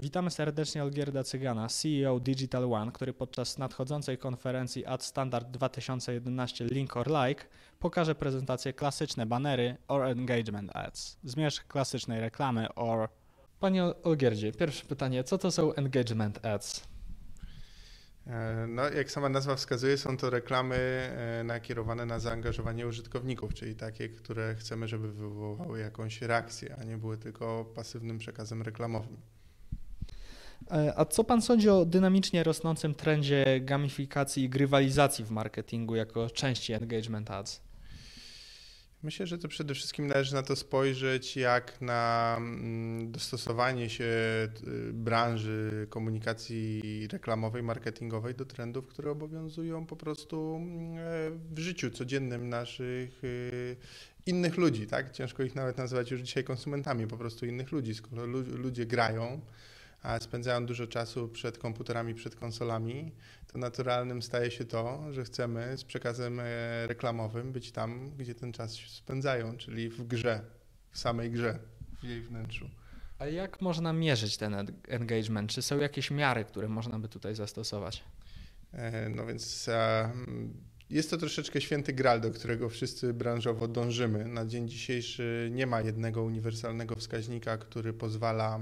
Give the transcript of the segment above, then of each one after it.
Witamy serdecznie Olgierda Cygana, CEO Digital One, który podczas nadchodzącej konferencji Ad Standard 2011 Link or Like pokaże prezentację klasyczne banery or engagement ads. Zmierzch klasycznej reklamy or... Panie Olgierdzie, pierwsze pytanie, co to są engagement ads? E, no, jak sama nazwa wskazuje, są to reklamy e, nakierowane na zaangażowanie użytkowników, czyli takie, które chcemy, żeby wywołały jakąś reakcję, a nie były tylko pasywnym przekazem reklamowym. E, a co pan sądzi o dynamicznie rosnącym trendzie gamifikacji i grywalizacji w marketingu jako części engagement ads? Myślę, że to przede wszystkim należy na to spojrzeć jak na mm, dostosowanie się branży komunikacji reklamowej, marketingowej do trendów, które obowiązują po prostu mm, w życiu codziennym naszych y, innych ludzi, tak? Ciężko ich nawet nazywać już dzisiaj konsumentami, po prostu innych ludzi. Skoro ludzie grają, a spędzają dużo czasu przed komputerami, przed konsolami, to naturalnym staje się to, że chcemy z przekazem e, reklamowym być tam, gdzie ten czas spędzają, czyli w grze, w samej grze, w jej wnętrzu. A jak można mierzyć ten engagement? Czy są jakieś miary, które można by tutaj zastosować? E, no więc jest to troszeczkę święty gral, do którego wszyscy branżowo dążymy. Na dzień dzisiejszy nie ma jednego uniwersalnego wskaźnika, który pozwala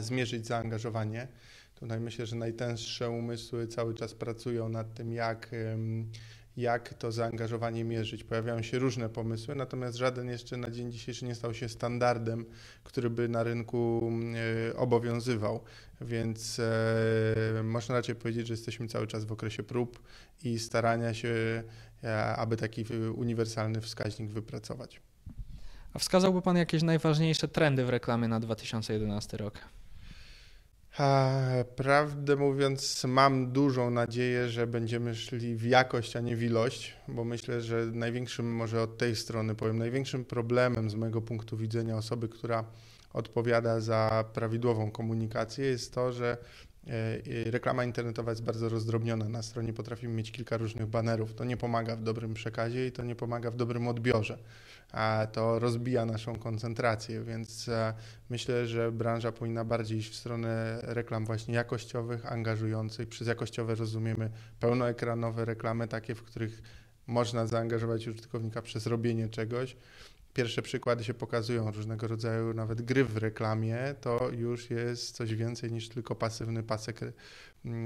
zmierzyć zaangażowanie. Tutaj myślę, że najtęższe umysły cały czas pracują nad tym, jak, jak to zaangażowanie mierzyć. Pojawiają się różne pomysły, natomiast żaden jeszcze na dzień dzisiejszy nie stał się standardem, który by na rynku e, obowiązywał. Więc e, można raczej powiedzieć, że jesteśmy cały czas w okresie prób i starania się, e, aby taki uniwersalny wskaźnik wypracować. A wskazałby Pan jakieś najważniejsze trendy w reklamie na 2011 rok? Prawdę mówiąc, mam dużą nadzieję, że będziemy szli w jakość, a nie w ilość, bo myślę, że największym, może od tej strony powiem, największym problemem z mojego punktu widzenia osoby, która odpowiada za prawidłową komunikację, jest to, że reklama internetowa jest bardzo rozdrobniona. Na stronie potrafimy mieć kilka różnych banerów. To nie pomaga w dobrym przekazie i to nie pomaga w dobrym odbiorze to rozbija naszą koncentrację, więc e, myślę, że branża powinna bardziej iść w stronę reklam właśnie jakościowych, angażujących. Przez jakościowe rozumiemy pełnoekranowe reklamy, takie, w których można zaangażować użytkownika przez robienie czegoś. Pierwsze przykłady się pokazują, różnego rodzaju nawet gry w reklamie, to już jest coś więcej niż tylko pasywny pasek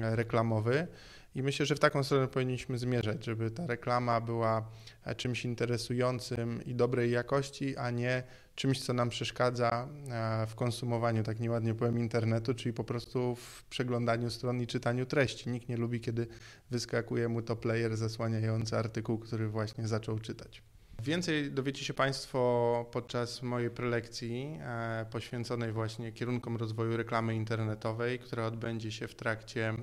reklamowy. I myślę, że w taką stronę powinniśmy zmierzać, żeby ta reklama była e, czymś interesującym i dobrej jakości, a nie czymś, co nam przeszkadza e, w konsumowaniu, tak nieładnie powiem, internetu, czyli po prostu w przeglądaniu stron i czytaniu treści. Nikt nie lubi, kiedy wyskakuje mu to player zasłaniający artykuł, który właśnie zaczął czytać. Więcej dowiecie się Państwo podczas mojej prelekcji e, poświęconej właśnie kierunkom rozwoju reklamy internetowej, która odbędzie się w trakcie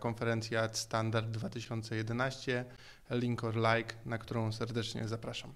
konferencji Ad Standard 2011 Link or Like, na którą serdecznie zapraszam.